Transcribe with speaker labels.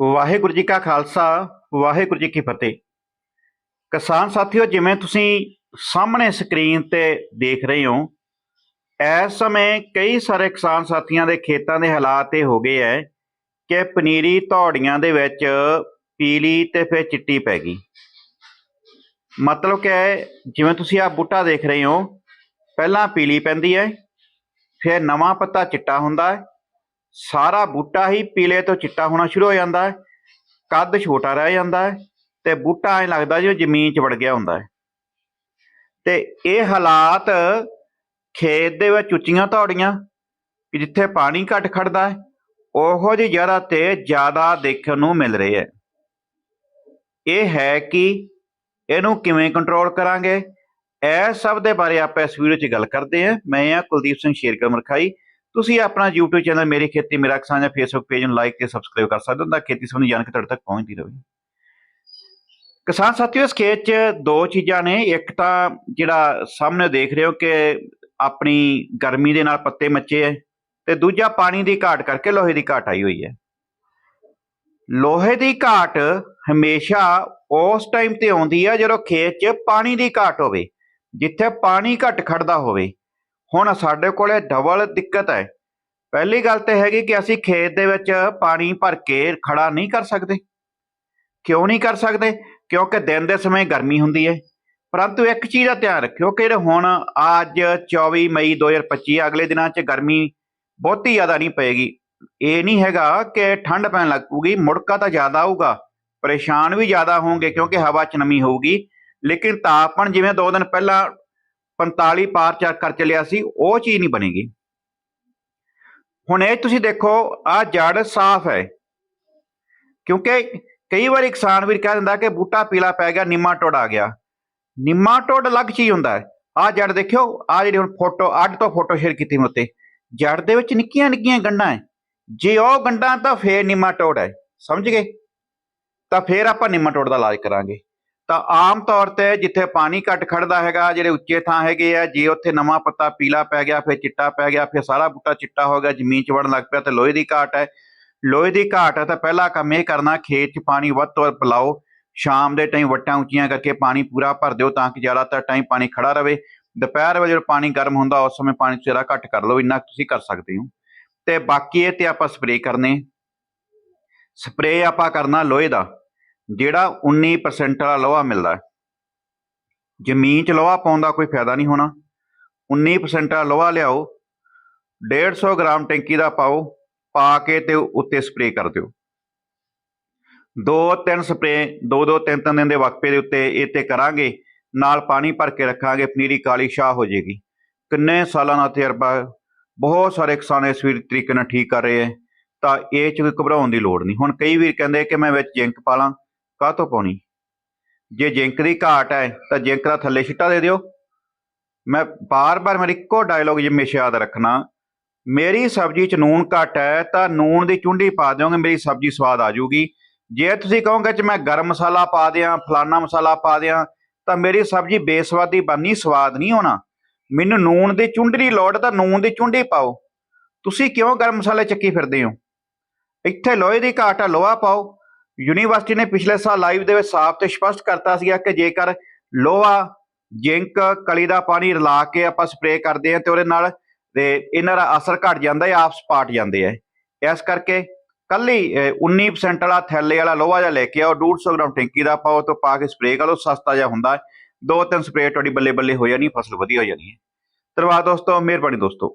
Speaker 1: ਵਾਹਿਗੁਰੂ ਜੀ ਕਾ ਖਾਲਸਾ, ਵਾਹਿਗੁਰੂ ਜੀ ਕੀ ਫਤਿਹ। ਕਿਸਾਨ ਸਾਥੀਓ, ਜਿਵੇਂ ਤੁਸੀਂ ਸਾਹਮਣੇ ਸਕਰੀਨ ਤੇ ਦੇਖ ਰਹੇ ਹੋ, ਇਸ ਸਮੇਂ ਕਈ ਸਾਰੇ ਕਿਸਾਨ ਸਾਥੀਆਂ ਦੇ ਖੇਤਾਂ ਦੇ ਹਾਲਾਤ ਇਹ ਹੋ ਗਏ ਐ ਕਿ ਪਨੀਰੀ ਧੌੜੀਆਂ ਦੇ ਵਿੱਚ ਪੀਲੀ ਤੇ ਫਿਰ ਚਿੱਟੀ ਪੈ ਗਈ। ਮਤਲਬ ਕਿ ਜਿਵੇਂ ਤੁਸੀਂ ਆ ਬੂਟਾ ਦੇਖ ਰਹੇ ਹੋ, ਪਹਿਲਾਂ ਪੀਲੀ ਪੈਂਦੀ ਹੈ, ਫਿਰ ਨਵਾਂ ਪੱਤਾ ਚਿੱਟਾ ਹੁੰਦਾ ਹੈ ਸਾਰਾ ਬੂਟਾ ਹੀ ਪੀਲੇ ਤੋਂ ਚਿੱਟਾ ਹੋਣਾ ਸ਼ੁਰੂ ਹੋ ਜਾਂਦਾ ਹੈ, ਕੱਦ ਛੋਟਾ ਰਹਿ ਜਾਂਦਾ ਹੈ ਤੇ ਬੂਟਾ ਐ ਲੱਗਦਾ ਜਿਵੇਂ ਜ਼ਮੀਨ 'ਚ ਵੜ ਗਿਆ ਹੁੰਦਾ ਹੈ। ਤੇ ਇਹ ਹਾਲਾਤ ਖੇਤ ਦੇ ਵਿੱਚ ਉੱਚੀਆਂ ਧੌੜੀਆਂ ਕਿ ਜਿੱਥੇ ਪਾਣੀ ਘੱਟ ਖੜਦਾ ਹੈ, ਉਹੋ ਜਿਹੀ ਜਗ੍ਹਾ ਤੇ ਜ਼ਿਆਦਾ ਦੇਖਣ ਨੂੰ ਮਿਲ ਰਹੇ ਹੈ। ਇਹ ਹੈ ਕਿ ਇਹਨੂੰ ਕਿਵੇਂ ਕੰਟਰੋਲ ਕਰਾਂਗੇ, ਇਹ ਸਭ ਦੇ ਬਾਰੇ ਆਪਾਂ ਇਸ ਵੀਡੀਓ 'ਚ ਗੱਲ ਕਰਦੇ ਹਾਂ। ਮੈਂ ਆ ਕੁਲਦੀਪ ਸਿੰਘ ਸ਼ੇਰਕਰ ਮਰਖਾਈ। ਤੁਸੀਂ ਆਪਣਾ YouTube ਚੈਨਲ ਮੇਰੀ ਖੇਤੀ ਮੇਰਾ ਕਿਸਾਨ ਜਾਂ Facebook ਪੇਜ ਨੂੰ ਲਾਈਕ ਤੇ ਸਬਸਕ੍ਰਾਈਬ ਕਰ ਸਕਦੇ ਹੋ ਤਾਂ ਖੇਤੀ ਸੰਬੰਧੀ ਜਾਣਕਾਰੀ ਤੁਹਾਡੇ ਤੱਕ ਪਹੁੰਚਦੀ ਰਹੇ। ਕਿਸਾਨ ਸਾਥੀਓ, ਇਸ ਖੇਤ 'ਚ ਦੋ ਚੀਜ਼ਾਂ ਨੇ। ਇੱਕ ਤਾਂ ਜਿਹੜਾ ਸਾਹਮਣੇ ਦੇਖ ਰਹੇ ਹੋ ਕਿ ਆਪਣੀ ਗਰਮੀ ਦੇ ਨਾਲ ਪੱਤੇ ਮੱਚੇ ਐ ਤੇ ਦੂਜਾ ਪਾਣੀ ਦੀ ਘਾਟ ਕਰਕੇ ਲੋਹੇ ਦੀ ਘਾਟ ਆਈ ਹੋਈ ਹੈ ਲੋਹੇ ਦੀ ਘਾਟ ਹਮੇਸ਼ਾ ਉਸ ਟਾਈਮ ਤੇ ਆਉਂਦੀ ਹੈ ਜਦੋਂ ਖੇਤ 'ਚ ਪਾਣੀ ਦੀ ਘਾਟ ਹੋਵੇ, ਜਿੱਥੇ ਪਾਣੀ ਘੱਟ ਖੜਦਾ ਹੋਵੇ। ਹੁਣ ਸਾਡੇ ਕੋਲੇ ਡਬਲ ਦਿੱਕਤ ਹੈ। ਪਹਿਲੀ ਗੱਲ ਤੇ ਹੈਗੀ ਕਿ ਅਸੀਂ ਖੇਤ ਦੇ ਵਿੱਚ ਪਾਣੀ ਭਰ ਕੇ ਖੜਾ ਨਹੀਂ ਕਰ ਸਕਦੇ। ਕਿਉਂ ਨਹੀਂ ਕਰ ਸਕਦੇ? ਕਿਉਂਕਿ ਦਿਨ ਦੇ ਸਮੇਂ ਗਰਮੀ ਹੁੰਦੀ ਹੈ। ਪਰੰਤੂ ਇੱਕ ਚੀਜ਼ ਦਾ ਧਿਆਨ ਰੱਖਿਓ ਕਿ ਹੁਣ ਅੱਜ 24 ਮਈ 2025 ਅਗਲੇ ਦਿਨਾਂ 'ਚ ਗਰਮੀ ਬਹੁਤੀ ਜ਼ਿਆਦਾ ਨਹੀਂ ਪਏਗੀ। ਇਹ ਨਹੀਂ ਹੈਗਾ ਕਿ ਠੰਡ ਪੈਣ ਲੱਗ ਪੂਗੀ ਮੁੜਕਾ ਤਾਂ ਜ਼ਿਆਦਾ ਆਊਗਾ। ਪਰੇਸ਼ਾਨ ਵੀ ਜ਼ਿਆਦਾ ਹੋਣਗੇ ਕਿਉਂਕਿ ਹਵਾ 'ਚ ਨਮੀ ਹੋਊਗੀ। ਲੇਕਿਨ ਤਾਪਮਾਨ ਜਿਵੇਂ ਦੋ ਦਿਨ ਪਹਿਲਾਂ 45 ਪਾਰ ਚੱਕ ਕਰ ਚਲਿਆ ਸੀ, ਉਹ ਚੀਜ਼ ਨਹੀਂ ਬਣੇਗੀ। ਹੁਣ ਇਹ ਤੁਸੀਂ ਦੇਖੋ ਆ ਜੜ ਸਾਫ਼ ਹੈ। ਕਿਉਂਕਿ ਕਈ ਵਾਰੀ ਕਿਸਾਨ ਵੀਰ ਕਹਿ ਦਿੰਦਾ ਕਿ ਬੂਟਾ ਪੀਲਾ ਪੈ ਗਿਆ ਨਿਮਾਟੋਡ ਆ ਗਿਆ। ਨਿਮਾਟੋਡ ਅਲੱਗ ਚੀਜ਼ ਹੁੰਦਾ ਹੈ। ਆ ਜੜ ਦੇਖਿਓ ਆ ਜਿਹੜੀ ਹੁਣ ਫੋਟੋ, ਅੱਡ ਤੋਂ ਫੋਟੋ ਸ਼ੇਅਰ ਕੀਤੀ ਮੈਂ ਉੱਤੇ। ਜੜ ਦੇ ਵਿੱਚ ਨਿੱਕੀਆਂ ਨਿੱਕੀਆਂ ਗੰਢਾਂ ਹੈ। ਜੇ ਉਹ ਗੰਢਾਂ ਤਾਂ ਫੇਰ ਨਿਮਾਟੋਡ ਹੈ। ਸਮਝ ਗਏ? ਤਾਂ ਫੇਰ ਆਪਾਂ ਨਿਮਾਟੋਡ ਦਾ ਇਲਾਜ ਕਰਾਂਗੇ। ਤਾਂ ਆਮ ਤੌਰ ਤੇ ਜਿੱਥੇ ਪਾਣੀ ਘੱਟ ਖੜਦਾ ਹੈਗਾ, ਜਿਹੜੇ ਉੱਚੇ ਥਾਂ ਹੈਗੇ ਆ, ਜੇ ਉੱਥੇ ਨਵਾਂ ਪੱਤਾ ਪੀਲਾ ਪੈ ਗਿਆ, ਫਿਰ ਚਿੱਟਾ ਪੈ ਗਿਆ, ਫਿਰ ਸਾਰਾ ਬੂਟਾ ਚਿੱਟਾ ਹੋ ਗਿਆ, ਜ਼ਮੀਨ 'ਚ ਵੜਨ ਲੱਗ ਪਿਆ ਤੇ ਲੋਹੇ ਦੀ ਘਾਟ ਹੈ। ਲੋਹੇ ਦੀ ਘਾਟ ਹੈ ਤਾਂ ਪਹਿਲਾ ਕੰਮ ਇਹ ਕਰਨਾ, ਖੇਤ 'ਚ ਪਾਣੀ ਵੱਧ ਤੋਂ ਵੱਧ ਪਿਲਾਓ। ਸ਼ਾਮ ਦੇ ਟਾਈਮ ਵੱਟਾਂ ਉੱਚੀਆਂ ਕਰਕੇ ਪਾਣੀ ਪੂਰਾ ਭਰ ਦਿਓ ਤਾਂ ਕਿ ਜ਼ਿਆਦਾਤਰ ਟਾਈਮ ਪਾਣੀ ਖੜਾ ਰਵੇ ਦੁਪਹਿਰ ਵੇਲੇ ਜਦੋਂ ਪਾਣੀ ਗਰਮ ਹੁੰਦਾ, ਉਸ ਸਮੇਂ ਪਾਣੀ ਜ਼ਰਾ ਘੱਟ ਕਰ ਲਓ, ਇੰਨਾ ਤੁਸੀਂ ਕਰ ਸਕਦੇ ਹੋ। ਤੇ ਬਾਕੀ ਇਹ ਤੇ ਆਪਾਂ ਸਪਰੇਅ ਕਰਨੇ। ਸਪਰੇਅ ਆਪਾਂ ਕਰਨਾ ਲੋਹੇ ਦਾ। ਜਿਹੜਾ 19% ਵਾਲਾ ਲੋਹਾ ਮਿਲਦਾ ਜ਼ਮੀਨ 'ਚ ਲੋਹਾ ਪਾਉਣ ਦਾ ਕੋਈ ਫਾਇਦਾ ਨਹੀਂ ਹੋਣਾ। 19% ਵਾਲਾ ਲੋਹਾ ਲਿਆਓ 150 ਗ੍ਰਾਮ ਟੈਂਕੀ ਦਾ ਪਾਓ, ਪਾ ਕੇ ਤੇ ਉੱਤੇ ਸਪਰੇਅ ਕਰ ਦਿਓ। ਦੋ ਤਿੰਨ ਸਪਰੇਅ ਦੋ ਦੋ ਤਿੰਨ ਤਿੰਨ ਦਿਨ ਦੇ ਵਕਫੇ ਦੇ ਉੱਤੇ ਇਹ ਤੇ ਕਰਾਂਗੇ, ਨਾਲ ਪਾਣੀ ਭਰ ਕੇ ਰੱਖਾਂਗੇ, ਪਨੀਰੀ ਕਾਲੀ ਸ਼ਾਹ ਹੋ ਜਾਏਗੀ ਕਿੰਨੇ ਸਾਲਾਂ ਦਾ ਤਜਰਬਾ ਬਹੁਤ ਸਾਰੇ ਕਿਸਾਨ ਇਸ ਵੀਰ ਤਰੀਕੇ ਨਾਲ ਠੀਕ ਕਰ ਰਹੇ ਹੈ। ਤਾਂ ਇਹ ਚ ਕੋਈ ਘਬਰਾਉਣ ਦੀ ਲੋੜ ਨਹੀਂ। ਹੁਣ ਕਈ ਵੀਰ ਕਹਿੰਦੇ ਕਿ ਮੈਂ ਵਿੱਚ ਜਿੰਕ ਪਾ ਲਾਂ। ਕਾਹ ਤੋਂ ਪਾਉਣੀ? ਜੇ ਜਿੰਕ ਦੀ ਘਾਟ ਹੈ, ਤਾਂ ਜਿੰਕ ਦਾ ਥੱਲੇ ਛਿੱਟਾ ਦੇ ਦਿਓ। ਮੈਂ ਬਾਰ-ਬਾਰ ਮੇਰੀ ਇੱਕੋ ਡਾਇਲੋਗ ਜਿਵੇਂ ਯਾਦ ਰੱਖਣਾ। ਮੇਰੀ ਸਬਜ਼ੀ 'ਚ ਨੂਣ ਘੱਟ ਹੈ, ਤਾਂ ਨੂਣ ਦੀ ਚੁੰਡੀ ਪਾ ਦਿਓਗੇ, ਮੇਰੀ ਸਬਜ਼ੀ ਸਵਾਦ ਆ ਜਾਊਗੀ। ਜੇ ਤੁਸੀਂ ਕਹੋਗੇ ਕਿ ਮੈਂ ਗਰਮ ਮਸਾਲਾ ਪਾ ਦਿਆਂ, ਫਲਾਨਾ ਮਸਾਲਾ ਪਾ ਦਿਆਂ, ਤਾਂ ਮੇਰੀ ਸਬਜ਼ੀ ਬੇਸਵਾਦੀ ਬਣਨੀ ਸਵਾਦ ਨਹੀਂ ਹੋਣਾ। ਮੈਨੂੰ ਨੂਣ ਦੀ ਚੁੰਡੀ ਦੀ ਲੋੜ, ਤਾਂ ਨੂਣ ਦੀ ਚੁੰਡੀ ਪਾਓ। ਤੁਸੀਂ ਕਿਉਂ ਗਰਮ ਮਸਾਲੇ ਚੱਕੀ ਫਿਰਦੇ ਹੋ? ਇੱਥੇ ਲੋਹੇ ਦੀ ਘਾਟ ਆ, ਲੋਹਾ ਪਾਓ। ਯੂਨੀਵਰਸਿਟੀ ਨੇ ਪਿਛਲੇ ਸਾਲ ਲਾਈਵ ਦੇ ਵਿੱਚ ਸਾਫ਼ ਤੇ ਸਪਸ਼ਟ ਕਰਤਾ ਸੀਗਾ ਕਿ ਜੇਕਰ ਲੋਹਾ ਜਿੰਕ ਕਲੀ ਦਾ ਪਾਣੀ ਰਲਾ ਕੇ ਆਪਾਂ ਸਪਰੇਅ ਕਰਦੇ ਆ ਤੇ ਉਹਦੇ ਨਾਲ ਤੇ ਇਹਨਾਂ ਦਾ ਅਸਰ ਘਟ ਜਾਂਦਾ ਹੈ ਆਪਸ ਪਾਟ ਜਾਂਦੇ ਆ। ਇਸ ਕਰਕੇ ਕੱਲੀ ਅਹ, 19% ਵਾਲਾ ਥੈਲੇ ਵਾਲਾ ਲੋਹਾ ਜਿਹਾ ਲੈ ਕੇ ਆਓ 150 ਗ੍ਰਾਮ ਟੈਂਕੀ ਦਾ ਪਾਓ ਤੋਂ ਪਾ ਕੇ ਸਪਰੇਅ ਕਰ ਲਓ ਸਸਤਾ ਜਿਹਾ ਹੁੰਦਾ। ਦੋ ਤਿੰਨ ਸਪਰੇਅ ਤੁਹਾਡੀ ਬੱਲੇ ਬੱਲੇ ਹੋ ਜਾਣੀ ਫਸਲ ਵਧੀਆ ਹੋ ਜਾਣੀ ਹੈ। ਧੰਨਵਾਦ ਦੋਸਤੋ ਮਿਹਰਬਾਨੀ ਦੋਸਤੋ।